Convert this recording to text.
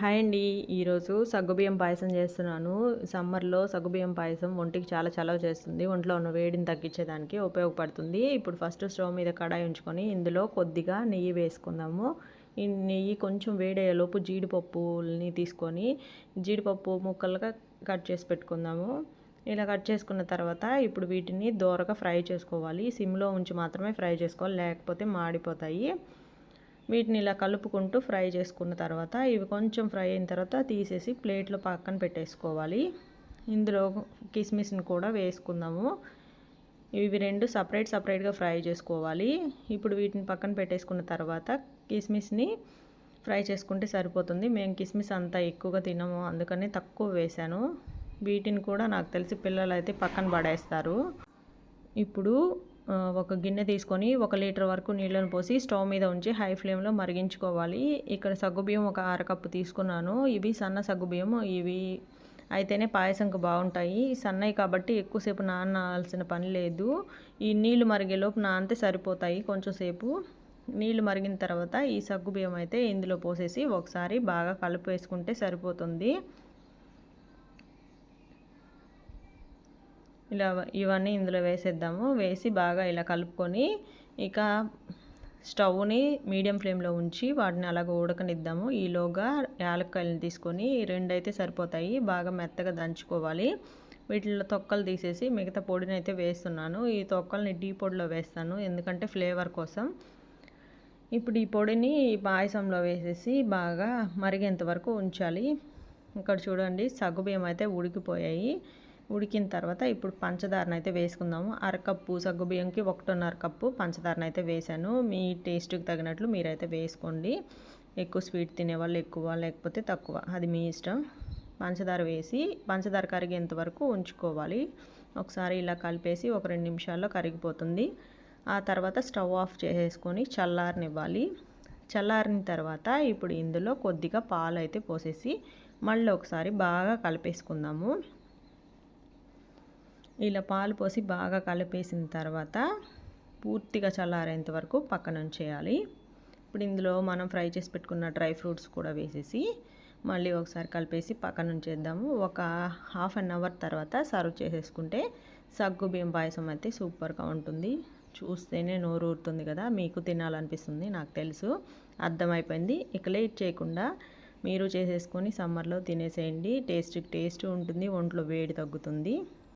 Hi అండి. ఈరోజు సగ్గుబియ్యం పాయసం చేస్తున్నాను. సమ్మర్లో సగ్గుబియ్యం పాయసం ఒంటికి చాలా చలవ చేస్తుంది. ఒంట్లో ఉన్న వేడిని తగ్గించేదానికి ఉపయోగపడుతుంది. ఇప్పుడు ఫస్ట్ స్టవ్ మీద కడాయి ఉంచుకొని ఇందులో కొద్దిగా నెయ్యి వేసుకుందాము. ఈ నెయ్యి కొంచెం వేడయ్యేలోపు జీడిపప్పుని తీసుకొని జీడిపప్పు ముక్కలుగా కట్ చేసి పెట్టుకుందాము. ఇలా కట్ చేసుకున్న తర్వాత ఇప్పుడు వీటిని దోరగా ఫ్రై చేసుకోవాలి. సిమ్లో ఉంచి మాత్రమే ఫ్రై చేసుకోవాలి. లేకపోతే మాడిపోతాయి. వీటిని ఇలా కలుపుకుంటూ ఫ్రై చేసుకున్న తర్వాత ఇవి కొంచెం ఫ్రై అయిన తర్వాత తీసేసి ప్లేట్లో పక్కన పెట్టేసుకోవాలి. ఇందులో కిస్మిస్ని కూడా వేసుకుందాము. ఇవి రెండు సపరేట్ సపరేట్గా ఫ్రై చేసుకోవాలి. ఇప్పుడు వీటిని పక్కన పెట్టేసుకున్న తర్వాత కిస్మిస్ని ఫ్రై చేసుకుంటే సరిపోతుంది. మేము కిస్మిస్ అంతా ఎక్కువగా తినము అందుకని తక్కువ వేశాను. వీటిని కూడా నాకు తెలిసి పిల్లలు అయితే పక్కన పడేస్తారు. ఇప్పుడు ఒక గిన్నె తీసుకొని ఒక లీటర్ వరకు నీళ్ళను పోసి స్టవ్ మీద ఉంచి హై ఫ్లేమ్లో మరిగించుకోవాలి. ఇక్కడ సగ్గుబియ్యం ఒక అరకప్పు తీసుకున్నాను. ఇవి సన్న సగ్గుబియ్యం ఇవి అయితేనే పాయసంకు బాగుంటాయి. సన్నయి కాబట్టి ఎక్కువసేపు నానాల్సిన పని లేదు. ఈ నీళ్ళు మరిగేలోపు నానితే సరిపోతాయి కొంచెం సేపు. నీళ్ళు మరిగిన తర్వాత ఈ సగ్గుబియ్యం అయితే ఇందులో పోసేసి ఒకసారి బాగా కలుపు వేసుకుంటే సరిపోతుంది. ఇలా ఇవన్నీ ఇందులో వేసేద్దాము. వేసి బాగా ఇలా కలుపుకొని ఇక స్టవ్ని మీడియం ఫ్లేమ్లో ఉంచి వాటిని అలాగ ఉడకనిద్దాము. ఈలోగా యాలక్కాయలను తీసుకొని రెండు అయితే సరిపోతాయి. బాగా మెత్తగా దంచుకోవాలి. వీటిలో తొక్కలు తీసేసి మిగతా పొడిని అయితే వేస్తున్నాను. ఈ తొక్కల్ని డీ పొడిలో వేస్తాను ఎందుకంటే ఫ్లేవర్ కోసం. ఇప్పుడు ఈ పొడిని పాయసంలో వేసేసి బాగా మరిగేంత వరకు ఉంచాలి. ఇక్కడ చూడండి సగ్గుబియ్యం అయితే ఉడికిపోయాయి. ఉడికిన తర్వాత ఇప్పుడు పంచదారను అయితే వేసుకుందాము. అరకప్పు సగ్గుబియ్యంకి ఒకటిన్నర కప్పు పంచదారను అయితే వేసాను. మీ టేస్ట్కి తగినట్లు మీరైతే వేసుకోండి. ఎక్కువ స్వీట్ తినేవాళ్ళు ఎక్కువ లేకపోతే తక్కువ. అది మీ ఇష్టం. పంచదార వేసి పంచదార కరిగేంత వరకు ఉంచుకోవాలి. ఒకసారి ఇలా కలిపేసి ఒక రెండు నిమిషాల్లో కరిగిపోతుంది. ఆ తర్వాత స్టవ్ ఆఫ్ చేసేసుకొని చల్లారనివ్వాలి. చల్లారిన తర్వాత ఇప్పుడు ఇందులో కొద్దిగా పాలు అయితే పోసేసి మళ్ళీ ఒకసారి బాగా కలిపేసుకుందాము. ఇలా పాలు పోసి బాగా కలిపేసిన తర్వాత పూర్తిగా చల్లారేంత వరకు పక్కన ఉంచేయాలి. ఇప్పుడు ఇందులో మనం ఫ్రై చేసి పెట్టుకున్న డ్రై ఫ్రూట్స్ కూడా వేసేసి మళ్ళీ ఒకసారి కలిపేసి పక్కన ఉంచేద్దాము. ఒక హాఫ్ అన్ అవర్ తర్వాత సర్వ్ చేసేసుకుంటే సగ్గు బియ్యం పాయసం అయితే సూపర్గా ఉంటుంది. చూస్తేనే నోరు ఊరుతుంది కదా మీకు తినాలనిపిస్తుంది నాకు తెలుసు. అర్థమైపోయింది. ఇక లేట్ చేయకుండా మీరు చేసేసుకొని సమ్మర్లో తినేసేయండి. టేస్ట్ టేస్ట్ ఉంటుంది ఒంట్లో వేడి తగ్గుతుంది.